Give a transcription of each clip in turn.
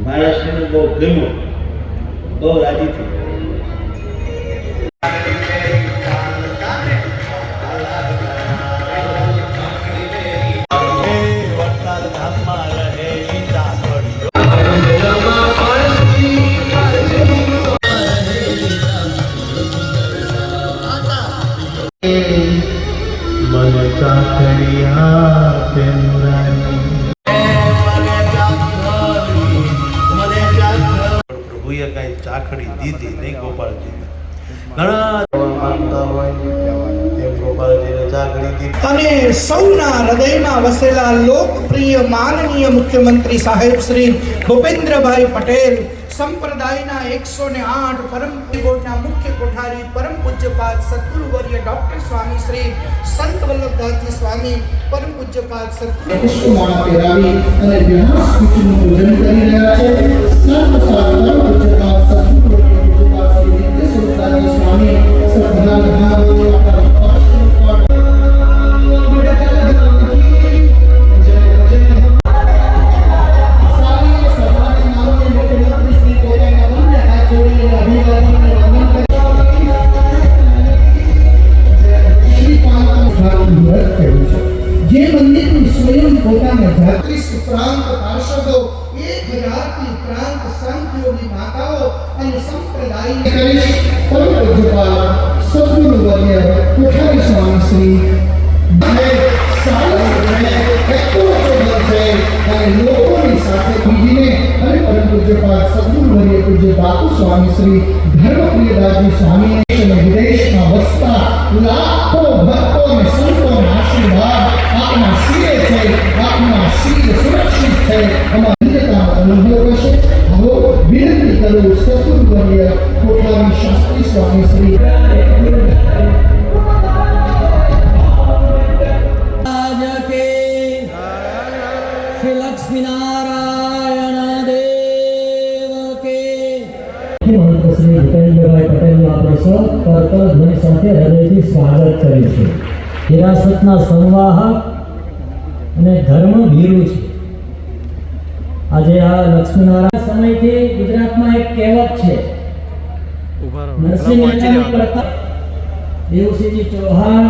મહારાષ્ટ્રને બહુ ગમ્યું. બહુ રાજી થઈ મન ચાકરિયા પેન્દ્રાની ચાખડી દીધી નહીં ગોપાલજીને ઘણા માનતા હોય ગોપાલજીને ચાખડી દીધી. અને સૌના હૃદયમાં વસેલા લોકપ્રિય માનનીય મુખ્યમંત્રી સાહેબ શ્રી ભૂપેન્દ્રભાઈ પટેલ સંપ્રદાયના એકસો ને આઠ પરમ બોર્ડના મુખ્ય કોઠારી પરમ પૂજ્યપાદ સદગુરુવર્ય ડોક્ટર સ્વામી શ્રી સંત વલ્લભદાસજી સ્વામી પરમ પૂજ્યપાદ સદગુરુ પહેરાવી અને પૂજન કરી રહ્યા છે. સર્વ પૂજ્યપાદ સદગુરુ પૂજ્યપાદ Shri Sami, sebentar-bentar, apa-apa. Shri અને સારસ અને એકોચોબર છે અને લોકોની સાથે બીજીને અને પરમ પૂજ્યપાદ સદગુરુ વર્ય પૂજ્ય બાપુ સ્વામી શ્રી ધર્મપ્રિયદાસજી સ્વામી અને વિદેશમાં વસતા લાખો ભક્તો અને સંતોના આશીર્વાદ આપના શિરે છે, આપના શિર સુરક્ષિત છે. અમારા અનુભવ કરશે. હવે વિનંતી કરું સદગુરુ વર્ય કોઠારી શાસ્ત્રી સ્વામી શ્રી સાથે સ્વાગત કર્યું છે હિરાસતના સંવાહક અને ધર્મ ભીરુ છે. આજે આ લક્ષ્મીનારાયણ સમયથી ગુજરાતમાં એક કહેવત છે. નરસિંહ મહેતાની કરતા દેવસિંહજી ચૌહાણ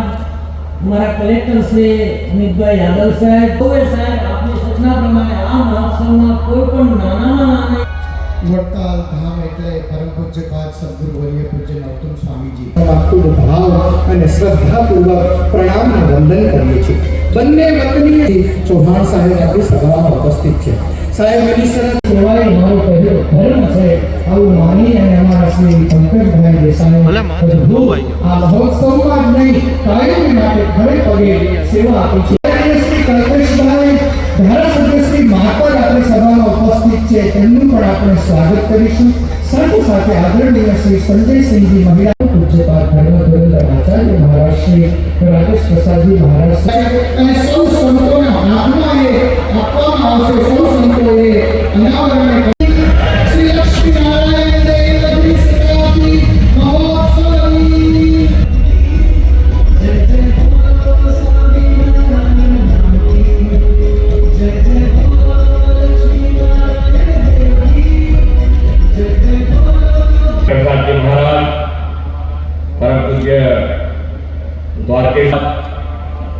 અમારા કલેક્ટર શ્રી અમિતભાઈ યાદવ સાહેબ સાહેબ આપની સૂચના પ્રમાણે આ મહોત્સવમાં કોઈ પણ નાનામાં નાના વડતાલ ધામ એટલે પરમ પૂજ્ય પાદ સદગુરુ વર્ય પૂજ્ય નૌતમ સ્વામીજી. ખૂબ ભાવ અને શ્રદ્ધાપૂર્વક પ્રણામ વંદન કરીએ છીએ. બંને વતની ચૌહાણ સાહેબ આપણી સભામાં ઉપસ્થિત છે. સાહેબ મિનિસ્ટર સેવાએ મારો પહેલો ધર્મ છે. આવું માની અને અમારા શ્રી પંકજભાઈ દેસાઈ અદ્ભુત આ મહોત્સવમાં જ નહીં કાયમ માટે ખડે પગે સેવા આપી છે. શ્રી કલ્પેશભાઈ ધારાસભ્ય શ્રી મહાપદ આપણી સભામાં છે તેમનું પણ આપણે સ્વાગત કરીશું. સાથે સાથે આદરણીય શ્રી સંજયસિંહજી મહિલા પૂજ્યપાલ ધર્મ આચાર્ય મહારાજ શ્રી રાજેશ પ્રસાદજી મહારાજ અને સૌ સંતોના હાથમાં આપવામાં આવશે. સૌ સંતોએ અનાવરણ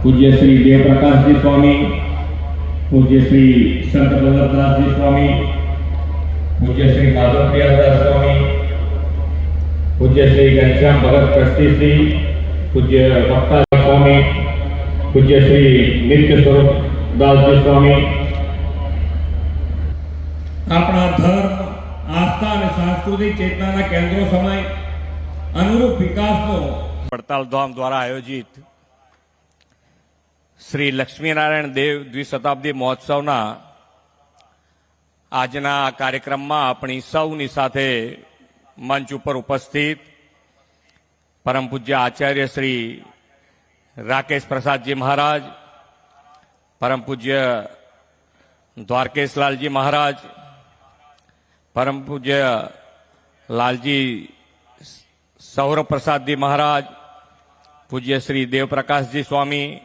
પૂજ્ય શ્રી દેવપ્રકાશજી સ્વામી પૂજ્ય શ્રી સંત વલ્લભદાસજી સ્વામી પૂજ્ય શ્રી માધવપ્રિયાદાસ સ્વામી પૂજ્ય શ્રી ઘનશ્યામ ભગત ટ્રસ્ટી શ્રી પૂજ્ય વક્તા સ્વામી પૂજ્ય શ્રી નિત્ય સ્વરૂપ દાસજી સ્વામી આપણા ધર્મ આસ્થા અને સાંસ્કૃતિક ચેતનાના કેન્દ્રો સમય અનુરૂપ વિકાસનો પડતાલ ધામ દ્વારા આયોજિત શ્રી લક્ષ્મીનારાયણ દેવ દ્વિશતાબ્દી મહોત્સવના આજના કાર્યક્રમમાં આપણી સૌની સાથે મંચ ઉપર ઉપસ્થિત પરમ પૂજ્ય આચાર્ય શ્રી રાકેશ પ્રસાદજી મહારાજ, પરમ પૂજ્ય દ્વારકેશલાલજી મહારાજ, પરમ પૂજ્ય લાલજી સૌરભ પ્રસાદજી મહારાજ, પૂજ્ય શ્રી દેવપ્રકાશજી સ્વામી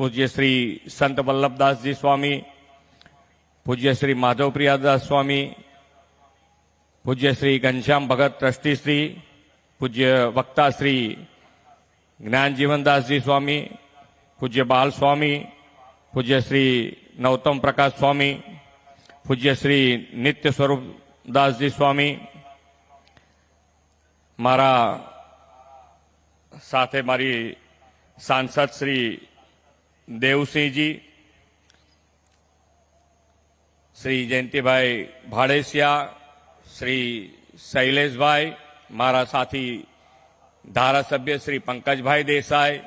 પૂજ્ય શ્રી સંત વલ્લભદાસજી સ્વામી પૂજ્ય શ્રી માધવપ્રિયાદાસ સ્વામી પૂજ્ય શ્રી ઘનશ્યામ ભગત ટ્રસ્ટી શ્રી પૂજ્ય વક્તા શ્રી જ્ઞાનજીવનદાસજી સ્વામી પૂજ્ય બાલ સ્વામી પૂજ્ય શ્રી નૌતમ પ્રકાશ સ્વામી પૂજ્ય શ્રી નિત્ય સ્વરૂપદાસજી સ્વામી મારા સાથે મારી સાંસદ શ્રી દેવસિંહજી, શ્રી જયંતિભાઈ ભાડેસિયા, શ્રી શૈલેષભાઈ, મારા સાથી ધારાસભ્ય શ્રી પંકજભાઈ દેસાઈ,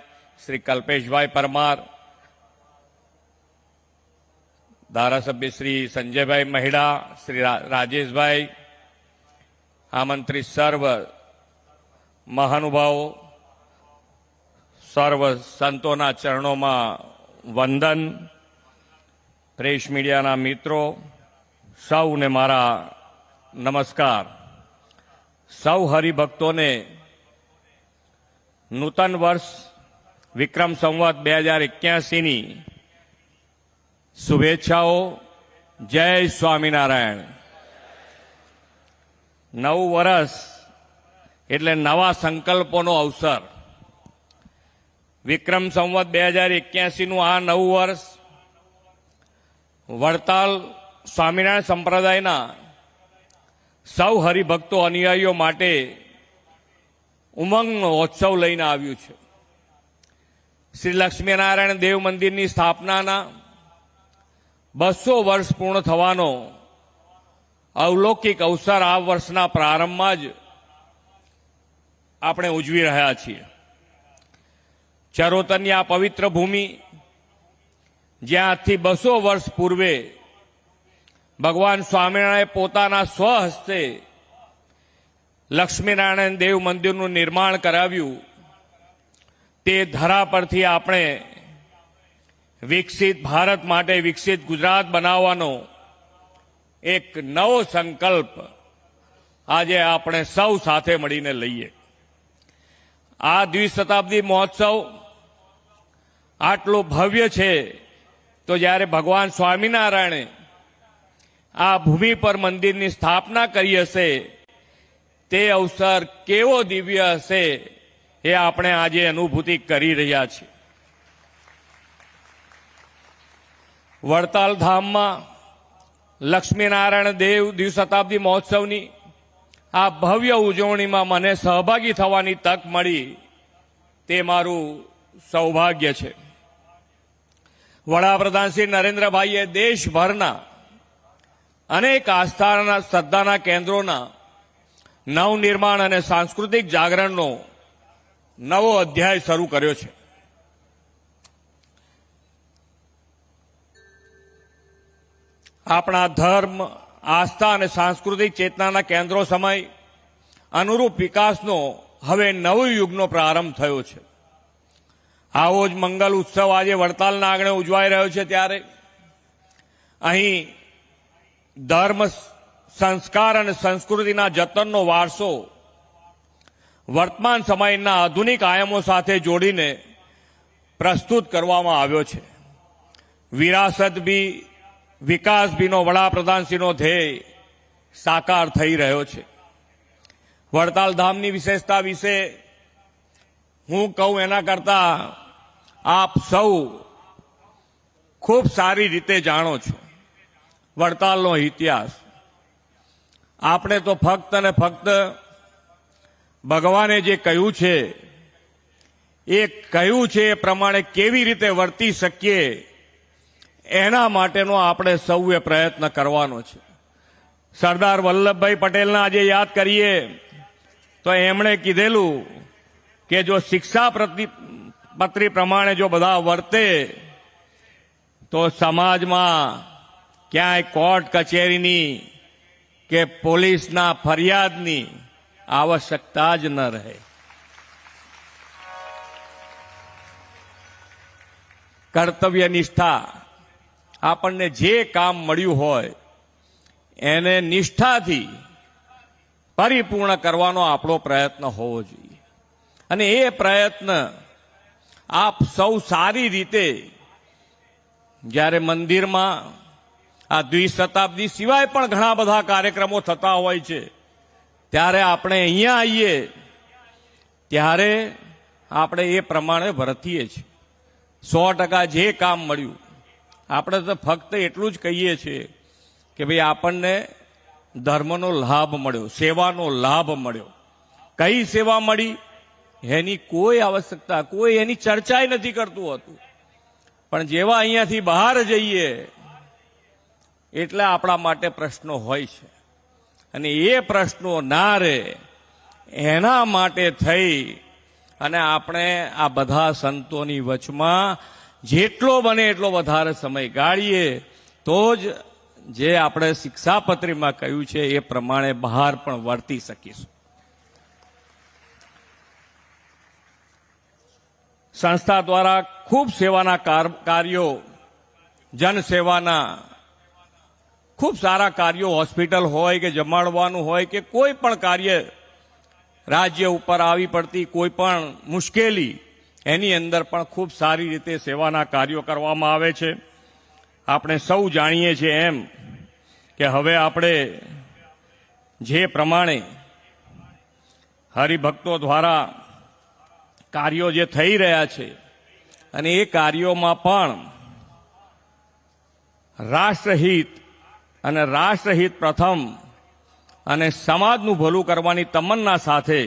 શ્રી કલ્પેશભાઈ પરમાર, ધારાસભ્ય શ્રી સંજયભાઈ મહિડા, શ્રી રાજેશભાઈ, આમંત્રિત સર્વ મહાનુભાવો, સર્વ સંતોના ચરણોમાં વંદન, પ્રેસ મીડિયાના મિત્રો, સૌને મારા નમસ્કાર. સૌ હરિભક્તોને નૂતન વર્ષ વિક્રમ સંવત બે હજાર એક્યાસીની શુભેચ્છાઓ. જય સ્વામિનારાયણ. નવું વર્ષ એટલે નવા સંકલ્પોનો અવસર. વિક્રમ સંવત બે હજાર એક્યાસીનું આ નવું વર્ષ વડતાલ સ્વામિનારાયણ સંપ્રદાયના સૌ હરિભક્તો અનુયાયીઓ માટે ઉમંગનો ઉત્સવ લઈને આવ્યું છે. શ્રી લક્ષ્મીનારાયણ દેવ મંદિરની સ્થાપનાના બસો વર્ષ પૂર્ણ થવાનો અવલૌકિક અવસર આ વર્ષના પ્રારંભમાં જ આપણે ઉજવી રહ્યા છીએ. ચરોતરની આ પવિત્ર ભૂમિ, જ્યાંથી બસો વર્ષ પૂર્વે ભગવાન સ્વામિનારાયણ પોતાના સ્વહસ્તે લક્ષ્મીનારાયણ દેવ મંદિરનું નિર્માણ કરાવ્યું. તે ધરા પરથી આપણે વિકસિત ભારત માટે વિકસિત ગુજરાત બનાવવાનો એક નવો સંકલ્પ આજે આપણે સૌ સાથે મળીને લઈએ. આ દ્વિશતાબ્દી મહોત્સવ આટલું ભવ્ય છે, તો જ્યારે ભગવાન સ્વામિનારાયણે આ ભૂમિ પર મંદિરની સ્થાપના કરી હશે, તે અવસર કેવો દિવ્ય હશે એ આપણે આજે અનુભૂતિ કરી રહ્યા છીએ. વડતાલ ધામમાં લક્ષ્મીનારાયણ દેવ દ્વિશતાબ્દી મહોત્સવની આ ભવ્ય ઉજવણીમાં મને સહભાગી થવાની તક મળી, તે મારું સૌભાગ્ય છે. વડાપ્રધાન શ્રી નરેન્દ્રભાઈએ દેશભરના અનેક આસ્થાના, શ્રદ્ધાના કેન્દ્રોના નવનિર્માણ અને સાંસ્કૃતિક જાગરણનો નવો અધ્યાય શરૂ કર્યો છે. આપણા ધર્મ, આસ્થા અને સાંસ્કૃતિક ચેતનાના કેન્દ્રો સમય અનુરૂપ વિકાસનો હવે નવ યુગનો પ્રારંભ થયો છે. આવો જ મંગલ ઉત્સવ આજે વડતાલના આંગણે ઉજવાઈ રહ્યો છે ત્યારે અહીં ધર્મ, સંસ્કાર અને સંસ્કૃતિના જતનનો વારસો વર્તમાન સમયના આધુનિક આયામો સાથે જોડીને પ્રસ્તુત કરવામાં આવ્યો છે. વિરાસત બી, વિકાસ બીનો વડાપ્રધાનશ્રીનો ધ્યેય સાકાર થઈ રહ્યો છે. વડતાલ ધામની વિશેષતા વિશે હું કહું એના કરતા આપ સૌ ખૂબ સારી રીતે જાણો છો. વડતાલનો ઇતિહાસ. આપણે તો ફક્ત અને ફક્ત ભગવાને જે કહ્યું છે, એ કહ્યું છે એ પ્રમાણે કેવી રીતે વર્તી શકીએ, એના માટેનો આપણે સૌએ પ્રયત્ન કરવાનો છે. સરદાર વલ્લભભાઈ પટેલના આજે યાદ કરીએ, તો એમણે કીધેલું કે જો શિક્ષા પ્રતિ પત્રી પ્રમાણે જો બધા વર્તે, તો સમાજમાં ક્યાંય કોર્ટ કચેરીની કે પોલીસના ફરિયાદની આવશ્યકતા જ ન રહે. કર્તવ્ય નિષ્ઠા આપણને જે કામ મળ્યું હોય, એને નિષ્ઠાથી પરિપૂર્ણ કરવાનો આપણો પ્રયત્ન હોવો જોઈએ. અને એ પ્રયત્ન આપ સૌ સારી રીતે જ્યારે મંદિરમાં આ દ્વિશતાબ્દી સિવાય પણ ઘણા બધા કાર્યક્રમો થતા હોય છે, ત્યારે આપણે અહીંયા આવીએ ત્યારે આપણે એ પ્રમાણે વર્તીએ છીએ. સો ટકા જે કામ મળ્યું, આપણે તો ફક્ત એટલું જ કહીએ છીએ કે ભાઈ આપણને ધર્મનો લાભ મળ્યો, સેવાનો લાભ મળ્યો. કઈ સેવા મળી? એની કોઈ આવશ્યકતા, કોઈ એની ચર્ચાય નથી કરતું હતું. પણ જેવા અહીંયાથી બહાર જઈએ, એટલે આપણા માટે પ્રશ્નો હોય છે. અને એ પ્રશ્નો ના રહે એના માટે થઈ અને આપણે આ બધા સંતોની વચમાં જેટલો બને એટલો વધારે સમય ગાળીએ, તો જ જે આપણે શિક્ષાપત્રીમાં કહ્યું છે એ પ્રમાણે બહાર પણ વર્તી શકીશું. સંસ્થા દ્વારા ખૂબ સેવાના કાર- કાર્યો, જનસેવાના ખૂબ સારા કાર્યો, હોસ્પિટલ હોય કે જમાડવાનું હોય કે કોઈ પણ કાર્ય રાજ્ય ઉપર આવી પડતી કોઈ પણ મુશ્કેલી, એની અંદર પણ ખૂબ સારી રીતે સેવાના કાર્યો કરવામાં આવે છે. આપણે સૌ જાણીએ છીએ એમ કે હવે આપણે જે પ્રમાણે હરિભક્તો દ્વારા કાર્યો જે થઈ રહ્યા છે અને એ કાર્યોમાં પણ રાષ્ટ્રહિત અને રાષ્ટ્રહિત પ્રથમ અને સમાજનું ભલું કરવાની તમન્ના સાથે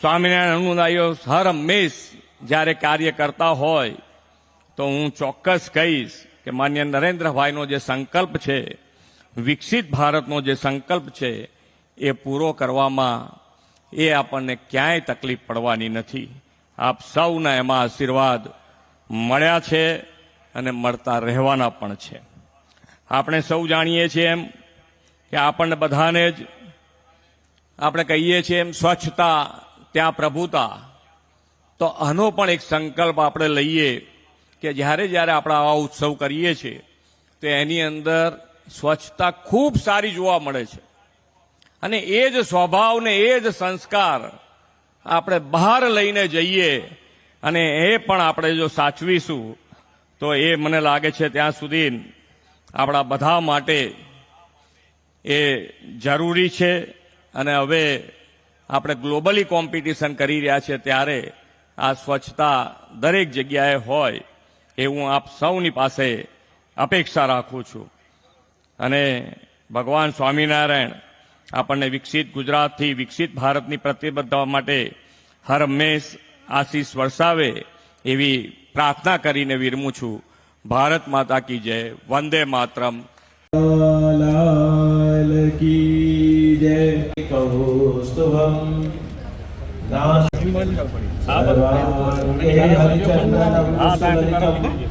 સ્વામિનારાયણ અનુદાયો હર હંમેશ જ્યારે કાર્ય કરતા હોય તો હું ચોક્કસ કહીશ કે માન્ય નરેન્દ્રભાઈનો જે સંકલ્પ છે, વિકસિત ભારતનો જે સંકલ્પ છે, એ પૂરો કરવામાં એ આપણને ક્યાંય તકલીફ પડવાની નથી. આપ સૌના એમાં આશીર્વાદ મળ્યા છે અને મળતા રહેવાના પણ છે. આપણે સૌ જાણીએ છીએ એમ કે આપણને બધાને જ આપણે કહીએ છીએ એમ સ્વચ્છતા, ત્યાં પ્રભુતા. તો આનો પણ એક સંકલ્પ આપણે લઈએ કે જ્યારે જ્યારે આપણે આવા ઉત્સવ કરીએ છીએ, તો એની અંદર સ્વચ્છતા ખૂબ સારી જોવા મળે છે. અને એ જ સ્વભાવ ને એ જ સંસ્કાર આપણે બહાર લઈને જઈએ અને એ પણ આપણે જો સાચવીશું, તો એ મને લાગે છે ત્યાં સુધી આપણા બધા માટે એ જરૂરી છે. અને હવે આપણે ગ્લોબલી કોમ્પિટિશન કરી રહ્યા છે ત્યારે આ સ્વચ્છતા દરેક જગ્યાએ હોય એ હું આપ સૌની પાસે અપેક્ષા રાખું છું. અને ભગવાન સ્વામિનારાયણ આપણને વિકસિત ગુજરાતથી વિકસિત ભારતની પ્રતિબદ્ધતા માટે હર હંમેશ આશીષ વરસાવે એવી પ્રાર્થના કરીને વિરમું છું. ભારત માતા કી જય. વંદે માતરમ. લાલ કી જય. કૌસ્તુભમ